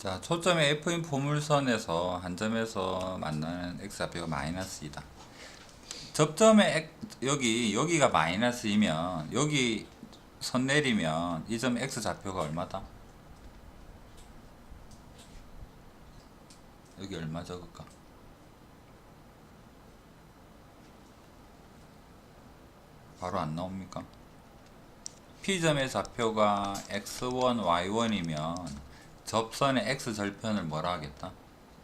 자, 초점의 F인 포물선에서 한 점에서 만나는 x좌표가 마이너스 2다. 접점의 여기 여기가 마이너스이면 여기 선 내리면 이 점 x좌표가 얼마다? 여기 얼마 적을까? 바로 안 나옵니까? P점의 좌표가 x1, y1이면 접선의 x절편을 뭐라 하겠다?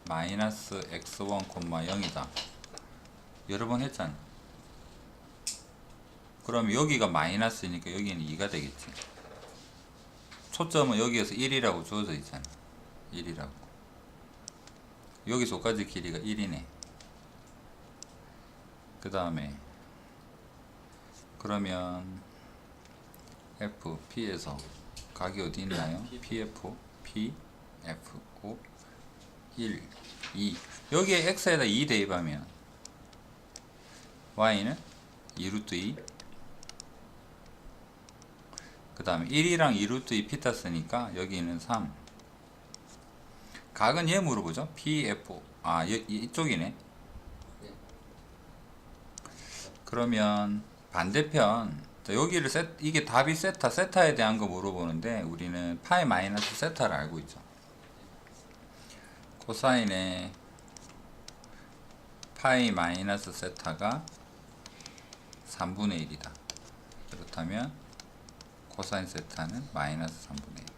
마이너스 x1, 0이다. 여러 번 했잖아. 그럼 여기가 마이너스니까 여기는 2가 되겠지. 초점은 여기에서 1이라고 주어져 있잖아. 1이라고. 여기서까지 길이가 1이네. 그 다음에 그러면 F, P에서 각이 어디 있나요? PF, P, F, O, 1, 2 여기에 X에다 2 대입하면 Y는 2루트 2 그 다음에 1이랑 2루트 2 피타 쓰니까 여기는 3 각은 얘 물어보죠. PF 아 이, 이쪽이네. 그러면 반대편 자, 여기를 세, 이게 답이 세타 세타에 대한 거 물어보는데 우리는 파이 마이너스 세타를 알고 있죠. 코사인의 파이 마이너스 세타가 3분의 1이다. 그렇다면 코사인 세타는 마이너스 3분의 1